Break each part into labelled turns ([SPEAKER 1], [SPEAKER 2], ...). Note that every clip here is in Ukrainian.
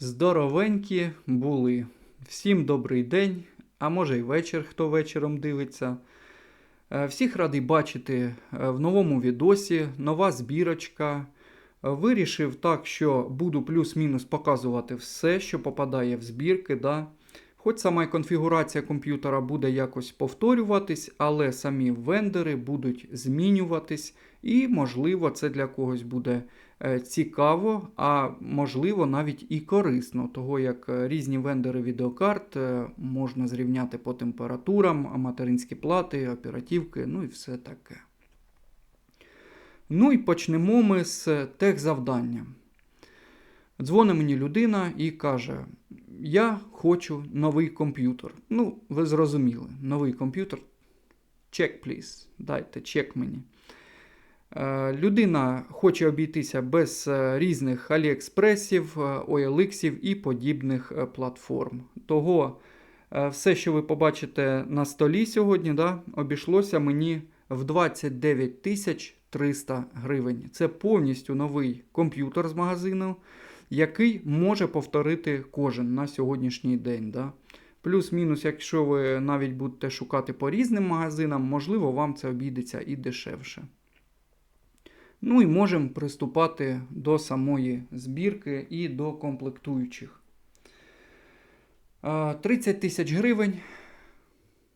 [SPEAKER 1] Здоровенькі були. Всім добрий день, а може й вечір, хто вечором дивиться. Е, Всіх радий бачити е, в новому відосі, нова збірочка. Е, Вирішив так, що буду плюс-мінус показувати все, що попадає в збірки. Да? Хоч сама конфігурація комп'ютера буде якось повторюватись, але самі вендори будуть змінюватись, і, можливо, це для когось буде цікаво, а можливо навіть і корисно, того як е, різні вендори відеокарт е, можна зрівняти по температурам, материнські плати, оперативки, ну і все таке. Ну і почнемо ми з техзавдання. Дзвонить мені людина і каже: Я хочу новий комп'ютер. Ну, ви зрозуміли, новий комп'ютер. Чек, please. Дайте чек мені. Е, Людина хоче обійтися без е, різних Аліекспресів, е, OLX і подібних е, платформ. Того е, все, що ви побачите на столі сьогодні, да, обійшлося мені в 29 тисяч 300 гривень. Це повністю новий комп'ютер з магазину, який може повторити кожен на сьогоднішній день. Да. Плюс-мінус, якщо ви навіть будете шукати по різним магазинам, можливо, вам це обійдеться і дешевше. Ну і можемо приступати до самої збірки і до комплектуючих. 30 тисяч гривень.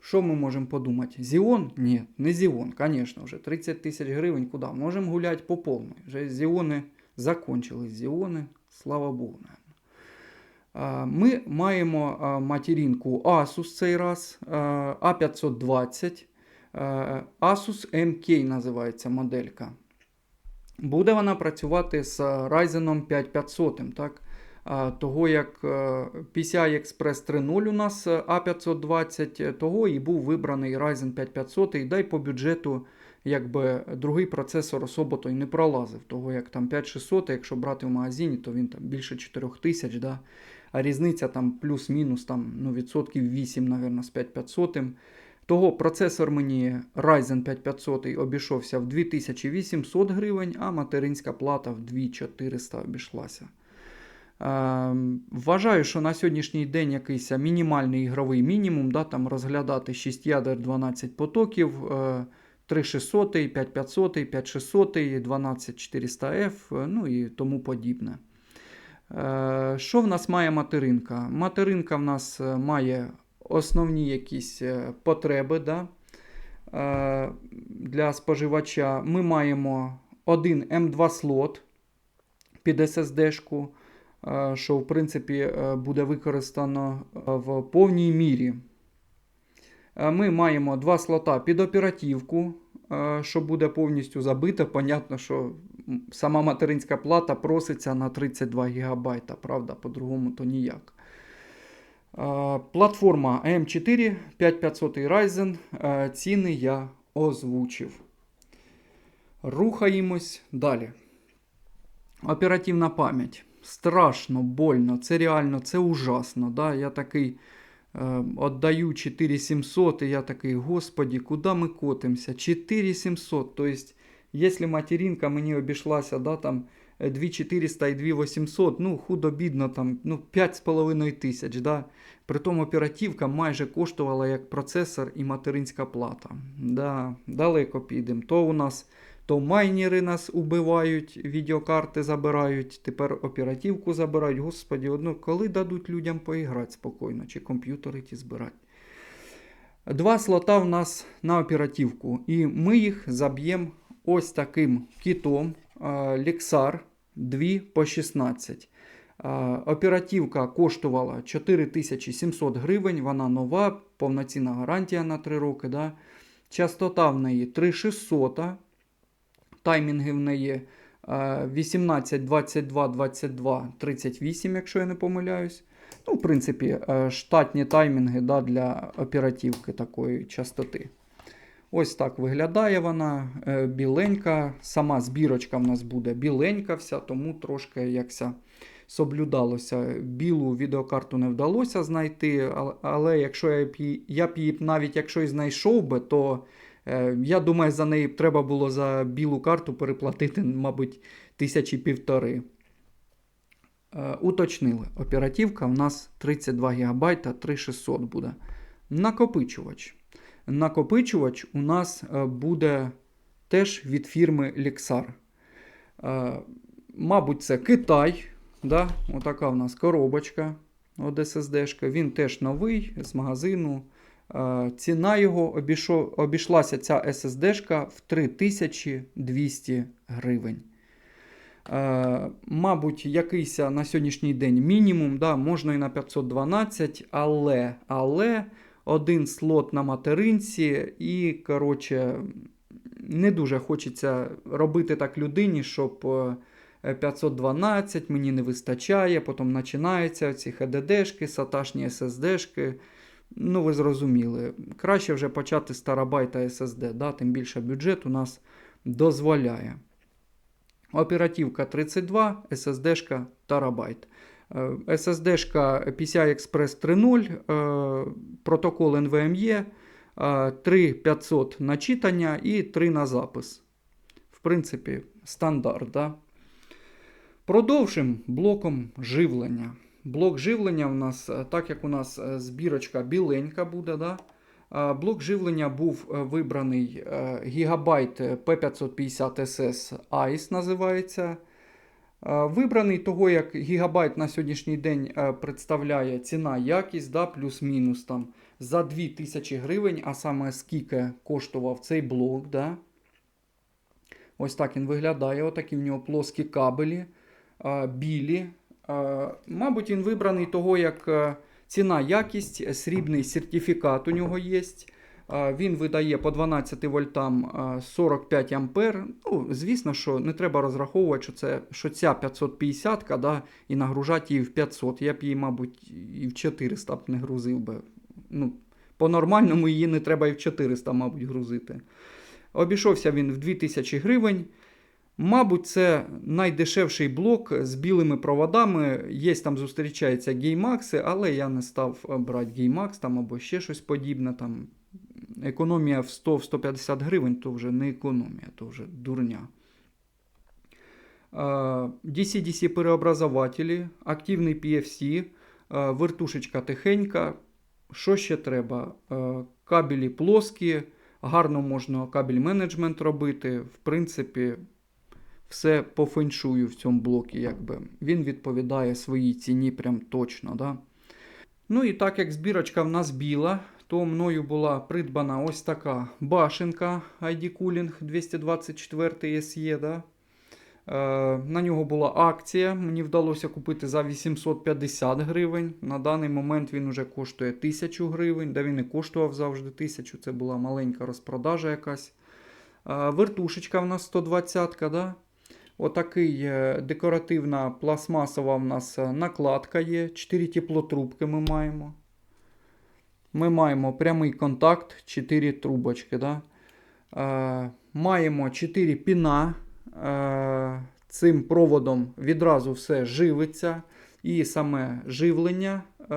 [SPEAKER 1] Що ми можемо подумати? Зіон? Ні, не Зіон, звісно вже. 30 тисяч гривень куди? Можемо гуляти по повній. Вже Зіони закончились. Зіони, слава Богу. Ми маємо а, материнку Asus цей раз, а, A520. а, Asus MK називається моделька. Буде вона працювати з Ryzen 5500, так? Того як е, PCI Express 3.0 у нас е, A520, е, того і був вибраний Ryzen 5500, і дай по бюджету якби другий процесор особо той не пролазив. Того як там 5600, якщо брати в магазині, то він там більше 4000, да? а різниця там плюс-мінус там, ну, відсотків 8, мабуть, з 5500. Того процесор мені Ryzen 5500 обійшовся в 2800 гривень, а материнська плата в 2400 обійшлася. Е, вважаю, що на сьогоднішній день якийсь мінімальний ігровий мінімум, да, там розглядати 6 ядер 12 потоків, е, 3600, 5500, 5600, 12400F, е, ну і тому подібне. Е, Що в нас має материнка? Материнка в нас е, має основні якісь е, потреби да, е, для споживача. Ми маємо один M2 слот під SSD-шку, е, що в принципі буде використано в повній мірі. Ми маємо два слота під оперативку, що буде повністю забито. Понятно, що сама материнська плата проситься на 32 ГБ, правда, по-другому то ніяк. Платформа AM4 5500 Ryzen. Ціни я озвучив. Рухаємось далі. Оперативна пам'ять. Страшно, больно, це реально, це ужасно. Да? Я такий е, віддаю 4700, і я такий, господі, куди ми котимося? 4700. Тобто, якщо материнка мені обійшлася, да, там, 2400 і 2800, ну, худо-бідно, там, ну, 5,5 тисяч. Да? Притом оперативка майже коштувала як процесор і материнська плата. Да, далеко підемо. То у нас то майнери нас убивають, відеокарти забирають, тепер оперативку забирають. Господі, одно, коли дадуть людям поіграти спокійно, чи комп'ютери ті збирати. Два слота в нас на оперативку, і ми їх заб'ємо ось таким кітом Lexar 2 по 16. Е, Оперативка коштувала 4700 гривень, вона нова, повноцінна гарантія на 3 роки. Да? Частота в неї 3600, таймінги в неї е, 18, 22, 22, 38, якщо я не помиляюсь. Ну, в принципі, е, штатні таймінги да, для оперативки такої частоти. Ось так виглядає вона е, біленька. Сама збірочка в нас буде біленька вся, тому трошки якся соблюдалося. Білу відеокарту не вдалося знайти, але, якщо я б її, я б її навіть якщо і знайшов би, то е, я думаю, за неї треба було за білу карту переплатити, мабуть, тисячі півтори. Е, уточнили. Оперативка в нас 32 ГБ 3600 буде. Накопичувач. Накопичувач у нас е, буде теж від фірми Lexar. Е, мабуть, це Китай. Да? Отака в нас коробочка від SSD. Він теж новий з магазину. Е, ціна його обійшлася ця SSD в 3200 гривень. Мабуть, якийсь на сьогоднішній день мінімум, да, можна і на 512, але, але один слот на материнці, і, коротше, не дуже хочеться робити так людині, щоб е, 512 мені не вистачає, потім починаються ці HDD-шки, саташні SSD-шки. Ну, ви зрозуміли. Краще вже почати з терабайта SSD, да, тим більше бюджет у нас дозволяє. Оперативка 32, SSD-шка терабайт. SSD PCI Express 3.0, е, протокол NVMe, е, 3500 на читання і 3 на запис. В принципі, стандарт. Да? Продовжимо блоком живлення. Блок живлення у нас, е, так як у нас е, збірочка біленька буде, да? блок живлення був е, вибраний е, Gigabyte P550SS ICE називається. Е, Вибраний того, як Gigabyte на сьогоднішній день е, представляє ціна якість, да, плюс-мінус там за 2000 гривень, а саме скільки коштував цей блок. Да? Ось так він виглядає. Отакі в нього плоскі кабелі, е, білі. Мабуть, він вибраний того, як ціна якість, срібний сертифікат у нього є. Він видає по 12 вольтам е, 45 ампер. Ну, звісно, що не треба розраховувати, що, це, що ця 550 да, і нагружати її в 500. Я б її, мабуть, і в 400 б не грузив би. Ну, по-нормальному її не треба і в 400, мабуть, грузити. Обійшовся він в 2000 гривень. Мабуть, це найдешевший блок з білими проводами. Є там зустрічаються геймакси, але я не став брати геймакс там або ще щось подібне. Там економія в 100-150 гривень то вже не економія, то вже дурня. DC-DC переобразователі, активний PFC, вертушечка тихенька. Що ще треба? Кабелі плоскі, гарно можна кабель менеджмент робити. В принципі, все по феншую в цьому блокі. Якби. Він відповідає своїй ціні прям точно. Да? Ну і так як збірочка в нас біла, то мною була придбана ось така башенка ID Cooling 224 SE. Да? Е, на нього була акція. Мені вдалося купити за 850 гривень. На даний момент він вже коштує 1000 гривень, де він і коштував завжди 1000. Це була маленька розпродажа якась. Е, вертушечка в нас 120 да? Отакий е, декоративна пластмасова в нас накладка є. 4 теплотрубки ми маємо. Ми маємо прямий контакт, 4 трубочки. Да? Е, маємо 4 піна. Е, цим проводом відразу все живиться. І саме живлення е,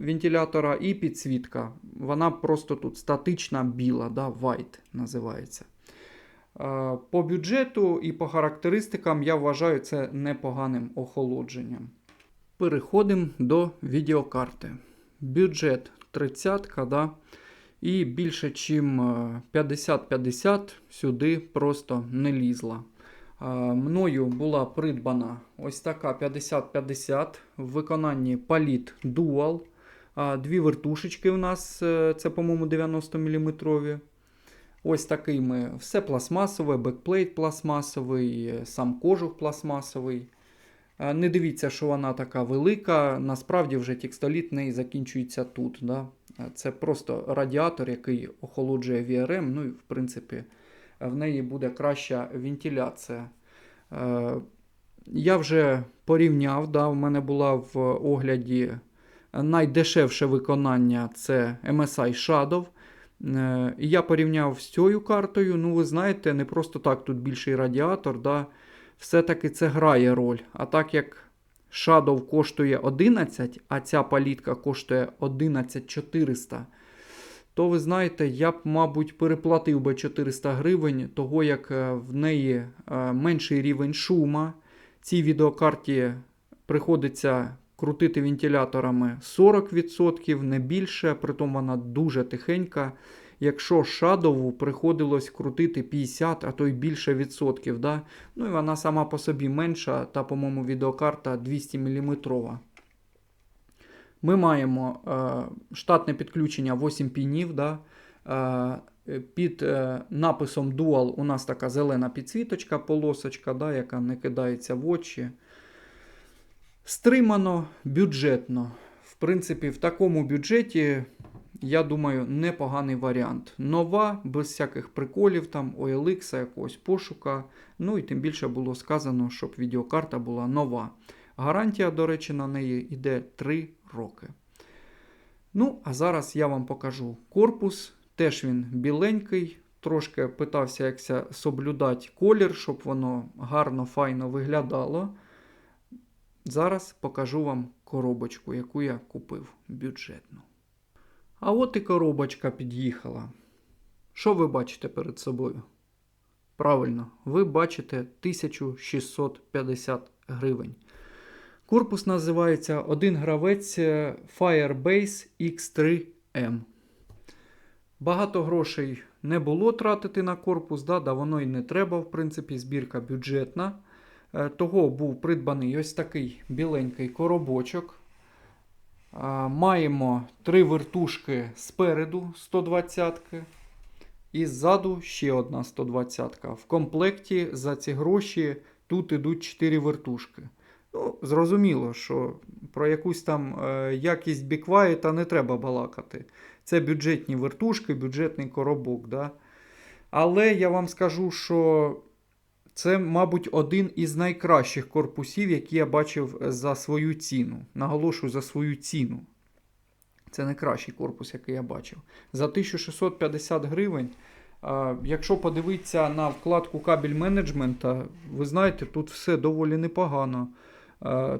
[SPEAKER 1] вентилятора, і підсвітка. Вона просто тут статична біла, да? white називається. Е, По бюджету і по характеристикам я вважаю це непоганим охолодженням. Переходимо до відеокарти. Бюджет 30 да? і більше, ніж 50-50 сюди просто не лізла. Е, Мною була придбана ось така 50-50 в виконанні Palit Dual. Е, Дві вертушечки у нас, е, це, по-моєму, 90 мм. Ось такий ми все пластмасове, бекплейт пластмасовий, е, сам кожух пластмасовий. Не дивіться, що вона така велика. Насправді вже текстоліт в неї закінчується тут. Да? Це просто радіатор, який охолоджує VRM. Ну і в принципі в неї буде краща вентиляція. Я вже порівняв, да, в мене була в огляді найдешевше виконання це MSI Shadow. Е, Я порівняв з цією картою. Ну, ви знаєте, не просто так тут більший радіатор. Да? Все-таки це грає роль. А так як Shadow коштує 11, а ця палітка коштує 11400, то ви знаєте, я б, мабуть, переплатив би 400 гривень, того як е, в неї е, менший рівень шума. Цій відеокарті приходиться крутити вентиляторами 40%, не більше, притом вона дуже тихенька. Якщо шадову приходилось крутити 50, а то й більше відсотків. Да? Ну і вона сама по собі менша, та, по-моєму, відеокарта 200 мм. Ми маємо е, штатне підключення 8 пінів. Да? Е, під е, написом Dual у нас така зелена підсвіточка, полосочка, да, яка не кидається в очі. Стримано, бюджетно. В принципі, в такому бюджеті, я думаю, непоганий варіант. Нова, без всяких приколів, там OLX, якогось пошука. Ну і тим більше було сказано, щоб відеокарта була нова. Гарантія, до речі, на неї йде 3 роки. Ну, а зараз я вам покажу корпус. Теж він біленький. Трошки питався якся соблюдати колір, щоб воно гарно, файно виглядало. Зараз покажу вам коробочку, яку я купив бюджетну. А от і коробочка під'їхала. Що ви бачите перед собою? Правильно, ви бачите 1650 гривень. Корпус називається один гравець Firebase X3M. Багато грошей не було тратити на корпус, да, да воно і не треба, в принципі, збірка бюджетна. Е, Того був придбаний ось такий біленький коробочок. Маємо три вертушки спереду 120-ки. І ззаду ще одна 120-ка. В комплекті за ці гроші тут ідуть 4 вертушки. Ну, Зрозуміло, що про якусь там е, якість біквайта не треба балакати. Це бюджетні вертушки, бюджетний коробок. Да? Але я вам скажу, що це, мабуть, один із найкращих корпусів, які я бачив за свою ціну. Наголошую за свою ціну. Це найкращий корпус, який я бачив. За 1650 гривень. Якщо подивитися на вкладку кабель менеджмента, ви знаєте, тут все доволі непогано.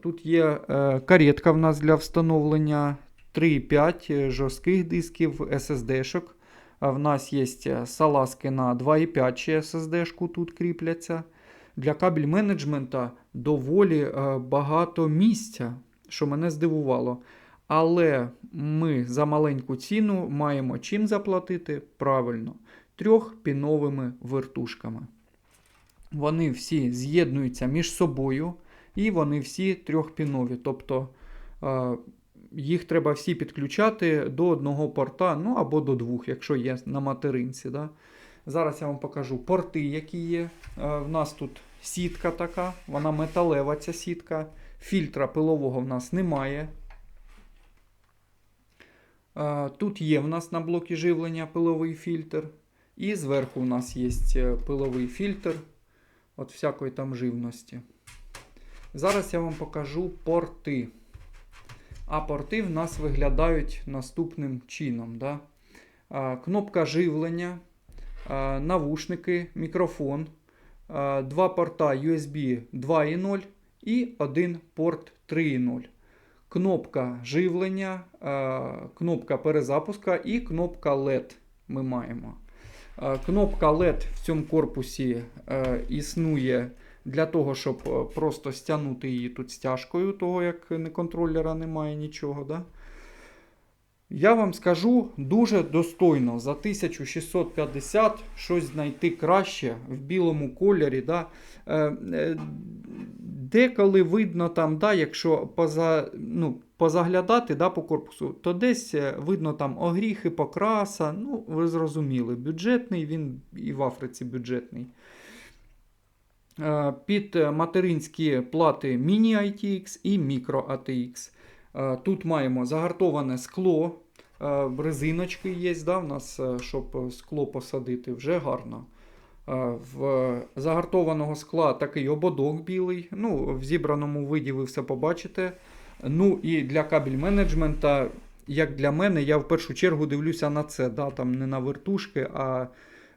[SPEAKER 1] Тут є е, каретка в нас для встановлення 3,5 жорстких дисків SSD-шок. В нас є салазки на 2,5 ще SSD-шку тут кріпляться. Для кабель менеджмента доволі е, багато місця, що мене здивувало. Але ми за маленьку ціну маємо чим заплатити правильно трьохпіновими вертушками. Вони всі з'єднуються між собою, і вони всі трьохпінові. Тобто е, їх треба всі підключати до одного порта, ну або до двох, якщо є на материнці. Да? Зараз я вам покажу порти, які є. Е, В нас тут сітка така, вона металева ця сітка. Фільтра пилового в нас немає. Е, Тут є в нас на блокі живлення пиловий фільтр. І зверху у нас є е, пиловий фільтр от всякої там живності. Зараз я вам покажу порти. А порти в нас виглядають наступним чином. Да? Кнопка живлення, навушники, мікрофон, два порта USB 2.0 і один порт 3.0. Кнопка живлення, кнопка перезапуска і кнопка LED ми маємо. Кнопка LED в цьому корпусі існує для того, щоб е, просто стягнути її тут стяжкою, того як не контролера немає нічого. Да? Я вам скажу дуже достойно за 1650 щось знайти краще в білому кольорі. Да? Е, е, Деколи видно там, да, якщо поза, ну, позаглядати да, по корпусу, то десь видно там огріхи, покраса. Ну, ви зрозуміли, бюджетний, він і в Африці бюджетний. Е, Під материнські плати Mini ITX і Micro ATX. Е, Тут маємо загартоване скло, е, резиночки є, да, в нас, щоб скло посадити, вже гарно. В загартованого скла такий ободок білий. Ну, В зібраному виді ви все побачите. Ну і для кабель менеджмента, як для мене, я в першу чергу дивлюся на це. Да, Там не на вертушки, а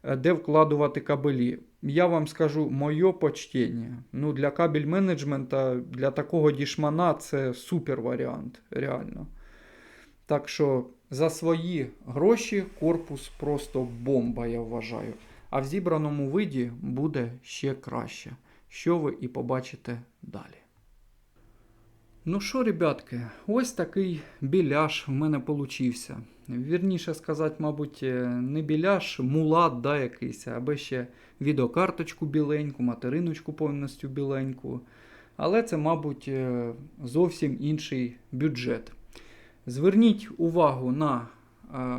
[SPEAKER 1] де вкладувати кабелі. Я вам скажу моє почтення. Ну, Для кабель менеджмента, для такого дішмана це супер варіант, реально. Так що за свої гроші корпус просто бомба, я вважаю. А в зібраному виді буде ще краще, що ви і побачите далі. Ну що, ребятки, ось такий біляш в мене получився. Вірніше сказати, мабуть, е, не біляш, мулат, да, якийсь, аби ще відеокарточку біленьку, материночку повністю біленьку. Але це, мабуть, е, зовсім інший бюджет. Зверніть увагу на е,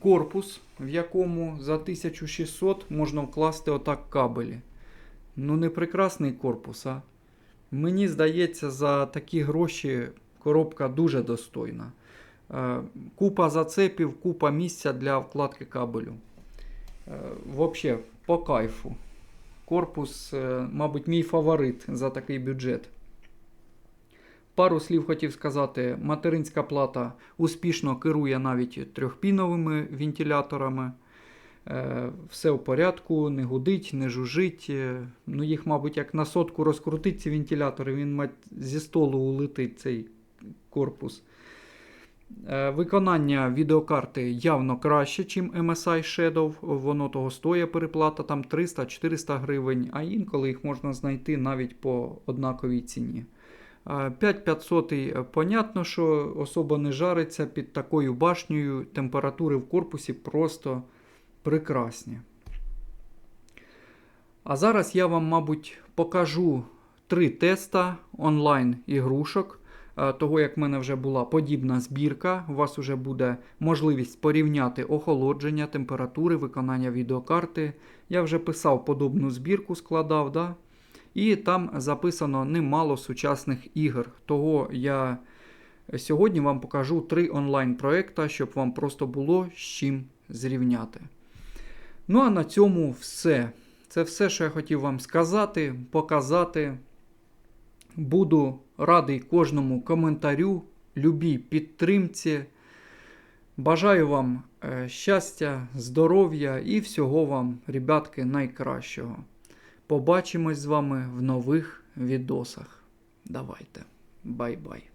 [SPEAKER 1] корпус, в якому за 1600 можна вкласти отак кабелі. Ну, не прекрасний корпус, а. Мені здається, за такі гроші коробка дуже достойна. Е, Купа зацепів, купа місця для вкладки кабелю. Взагалі, по кайфу. Корпус, е, мабуть, мій фаворит за такий бюджет. Пару слів хотів сказати. Материнська плата успішно керує навіть трьохпіновими вентиляторами. Е, Все в порядку, не гудить, не жужить. Е, Ну, їх, мабуть, як на сотку розкрутить ці вентилятори, він мать, зі столу улетить цей корпус. Е, Виконання відеокарти явно краще, ніж MSI Shadow. Воно того стоїть переплата там 300-400 гривень, а інколи їх можна знайти навіть по однаковій ціні. Е, 5500, е, понятно, що особа не жариться під такою башнею. Температури в корпусі просто прекрасні. А зараз я вам, мабуть, покажу три теста онлайн ігрушок. Е, Того, як в мене вже була подібна збірка, у вас вже буде можливість порівняти охолодження, температури, виконання відеокарти. Я вже писав подобну збірку, складав, да? і там записано немало сучасних ігор. Того я сьогодні вам покажу три онлайн-проекта, щоб вам просто було з чим зрівняти. Ну а на цьому все. Це все, що я хотів вам сказати, показати. Буду радий кожному коментарю, любій підтримці. Бажаю вам е, щастя, здоров'я і всього вам, ребятки, найкращого. Побачимось з вами в нових відосах. Давайте. Бай-бай.